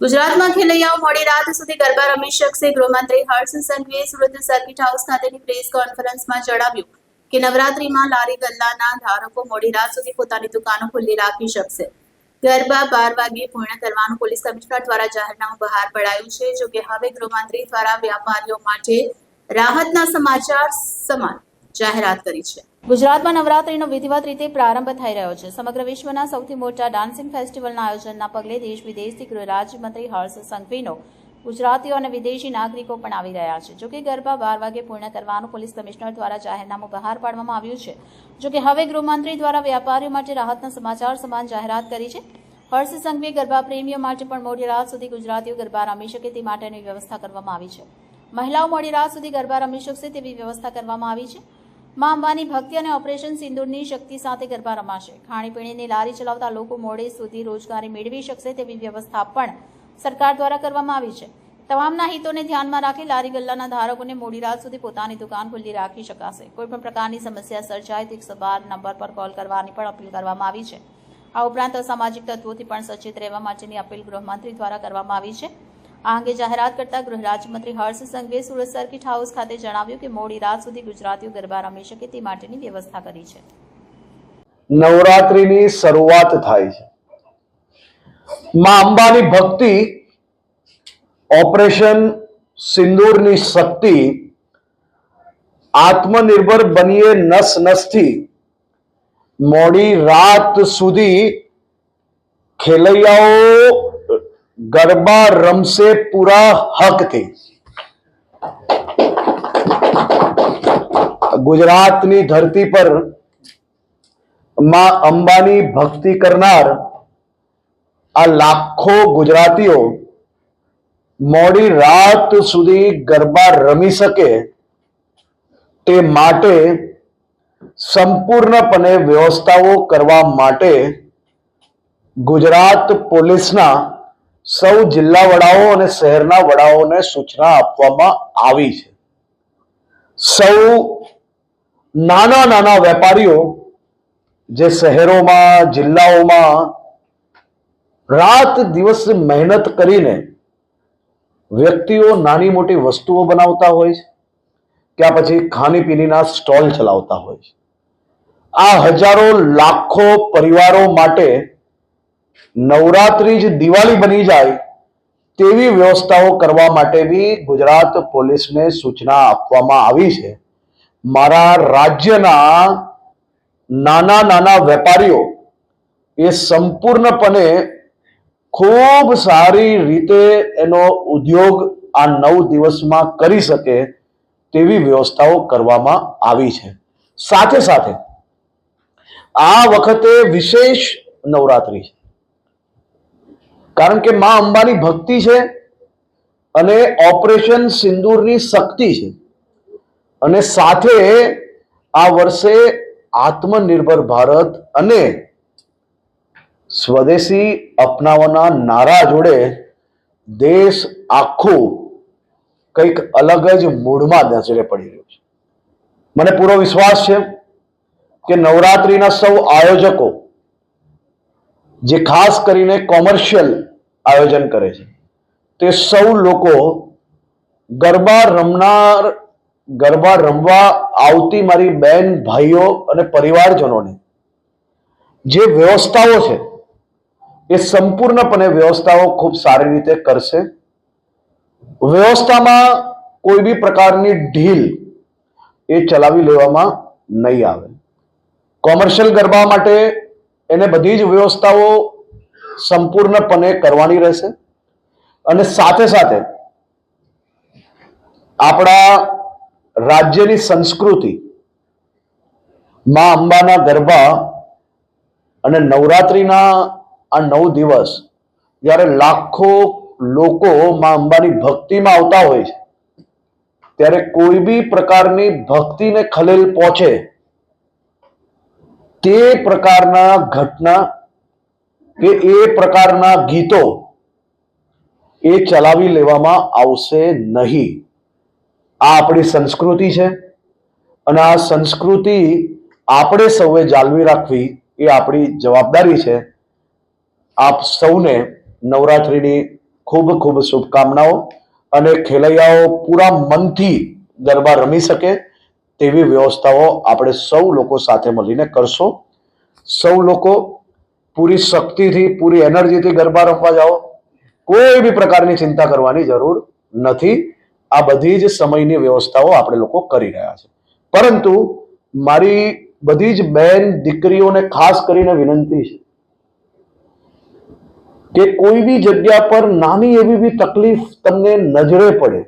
ગુજરાતમાં ખેલૈયાઓ મોડી રાત સુધી ગરબા રમી શકશે. ગૃહમંત્રી હર્ષ સંઘવીએ સુરત સર્કિટ હાઉસ ખાતેની પ્રેસ કોન્ફરન્સમાં જણાવ્યું કે નવરાત્રીમાં લારી ગલ્લાના ધારકો મોડી રાત સુધી પોતાની દુકાનો ખુલ્લી રાખી શકશે. ગરબા બાર વાગ્યે પૂર્ણ કરવાનું પોલીસ કમિશનર દ્વારા જાહેરનામું બહાર પડાયું છે. જો કે હવે ગૃહમંત્રી દ્વારા વ્યાપારીઓ માટે રાહતના સમાચાર સમાન જાહેરાત કરી છે. ગુજરાતમાં નવરાત્રીનો વિધિવત રીતે પ્રારંભ થઈ રહ્યો છે. સમગ્ર વિશ્વના સૌથી મોટા ડાન્સિંગ ફેસ્ટિવલના આયોજનના પગલે દેશ વિદેશથી ગૃહ રાજ્યમંત્રી હર્ષ સંઘવીનો ગુજરાતીઓ અને વિદેશી નાગરિકો પણ આવી રહ્યા છે. જોકે ગરબા બાર વાગે પૂર્ણ કરવાનું પોલીસ કમિશનર દ્વારા જાહેરનામું બહાર પાડવામાં આવ્યું છે. જોકે હવે ગૃહમંત્રી દ્વારા વેપારીઓ માટે રાહતના સમાચાર સમાન જાહેરાત કરી છે. હર્ષ સંઘવીએ ગરબા પ્રેમીઓ માટે પણ મોડી રાત સુધી ગુજરાતીઓ ગરબા રમી શકે તે માટેની વ્યવસ્થા કરવામાં આવી છે. મહિલાઓ મોડી રાત સુધી ગરબા રમી શકશે તેવી વ્યવસ્થા કરવામાં આવી છે. મા અંબાની ભક્તિ અને ઓપરેશન સિંદૂરની શક્તિ સાથે ગરબા રમાશે. ખાણીપીણીની લારી ચલાવતા લોકો મોડે સુધી રોજગારી મેળવી શકશે તેવી વ્યવસ્થા પણ સરકાર દ્વારા કરવામાં આવી છે. તમામના હિતોને ધ્યાનમાં રાખી લારી ગલ્લાના ધારકોને મોડી રાત સુધી પોતાની દુકાન ખુલ્લી રાખી શકાશે. કોઈપણ પ્રકારની સમસ્યા સર્જાય તો એકસો બાર નંબર પર કોલ કરવાની પણ અપીલ કરવામાં આવી છે. આ ઉપરાંત અસામાજિક તત્વોથી પણ સચેત રહેવા માટેની અપીલ ગૃહમંત્રી દ્વારા કરવામાં આવી છે. આ અંગે જાહેરાત કરતા ગૃહ રાજ્યમંત્રી હર્ષ સંઘવીએ સુરત સર્કિટ હાઉસ ખાતે જણાવ્યું કે મોડી રાત સુધી ગુજરાતીઓ ગરબા રમી શકે તે માટેની વ્યવસ્થા કરી છે. નવરાત્રિની શરૂઆત થાય છે. માં અંબાની ભક્તિ, ઓપરેશન સિંદૂરની શક્તિ, આત્મનિર્ભર બનીએ નસ નસથી, મોડી રાત સુધી ખેલૈયાઓ ગરબા રમશે પૂરા હકથી. ગુજરાતની ધરતી પરમાં અંબાની ભક્તિ કરનાર આ લાખો ગુજરાતીઓ મોડી રાત સુધી ગરબા રમી શકે તે માટે સંપૂર્ણપણે વ્યવસ્થાઓ કરવા માટે ગુજરાત પોલીસના સૌ જિલ્લા વડાઓ અને શહેરના વડાઓને સૂચના આપવામાં આવી છે. સૌ નાના નાના વેપારીઓ જે શહેરોમાં, જિલ્લાઓમાં રાત દિવસ મહેનત કરીને વ્યક્તિઓ નાની મોટી વસ્તુઓ બનાવતા હોય છે કે પછી ખાણીપીણીના સ્ટોલ ચલાવતા હોય છે. આ હજારો લાખો પરિવારો માટે નવરાત્રી જ દિવાળી બની જાય તેવી વ્યવસ્થાઓ કરવા માટેની ગુજરાત પોલીસને સૂચના આપવામાં આવી છે. મારા રાજ્યના નાના નાના વેપારીઓ એ સંપૂર્ણપણે ખૂબ સારી રીતે એનો ઉદ્યોગ આ નવ દિવસમાં કરી શકે તેવી વ્યવસ્થાઓ કરવામાં આવી છે. સાથે સાથે આ વખતે વિશેષ નવરાત્રી છે. કારણ કે માં અંબાની ભક્તિ છે અને ઓપરેશન સિંદૂરની શક્તિ છે. અને સાથે આ વર્ષે આત્મનિર્ભર ભારત અને સ્વદેશી અપનાવવાના નારા જોડે દેશ આખું કંઈક અલગ જ મૂડમાં નજરે પડી રહ્યું છે. મને પૂરો વિશ્વાસ છે કે નવરાત્રિના સૌ આયોજકો, જે ખાસ કરીને કોમર્શિયલ આયોજન કરે છે. તે સૌ લોકો ગરબા રમનાર, ગરબા રમવા આવતી મારી બેન, ભાઈઓ અને પરિવારજનોને જે વ્યવસ્થાઓ છે, એ સંપૂર્ણપણે વ્યવસ્થાઓ ખૂબ સારી રીતે કરશે. વ્યવસ્થામાં કોઈ બી પ્રકારની ઢીલ એ ચલાવી લેવામાં નહીં આવે. કોમર્શિયલ ગરબા માટે એને બધી જ વ્યવસ્થાઓ સંપૂર્ણપણે કરવાની રહેશે. અને સાથે સાથે આપણા રાજ્યની સંસ્કૃતિ, માં અંબાના ગરબા અને નવરાત્રિના આ નવ દિવસ જ્યારે લાખો લોકો માં અંબાની ભક્તિમાં આવતા હોય છે, ત્યારે કોઈ બી પ્રકારની ભક્તિને ખલેલ પહોંચે તે પ્રકારના ઘટના કે એ પ્રકારના ગીતો એ ચલાવી લેવામાં આવશે નહીં. આ આપણી સંસ્કૃતિ છે અને આ સંસ્કૃતિ આપણે સૌએ જાળવી રાખવી એ આપણી જવાબદારી છે. આપ સૌને નવરાત્રિની ખૂબ ખૂબ શુભકામનાઓ અને ખેલૈયાઓ પૂરા મનથી ગરબા રમી શકે તેવી વ્યવસ્થાઓ આપણે સૌ લોકો સાથે મળીને કરશો. સૌ લોકો પૂરી શક્તિથી, પૂરી એનર્જીથી ગરબા રમવા જાઓ. કોઈ બી પ્રકારની ચિંતા કરવાની જરૂર નથી. આ બધી જ સમયની વ્યવસ્થાઓ આપણે લોકો કરી રહ્યા છે. પરંતુ મારી બધી જ બહેન દીકરીઓને ખાસ કરીને વિનંતી છે કે કોઈ બી જગ્યા પર નાની એવી બી તકલીફ તમને નજરે પડે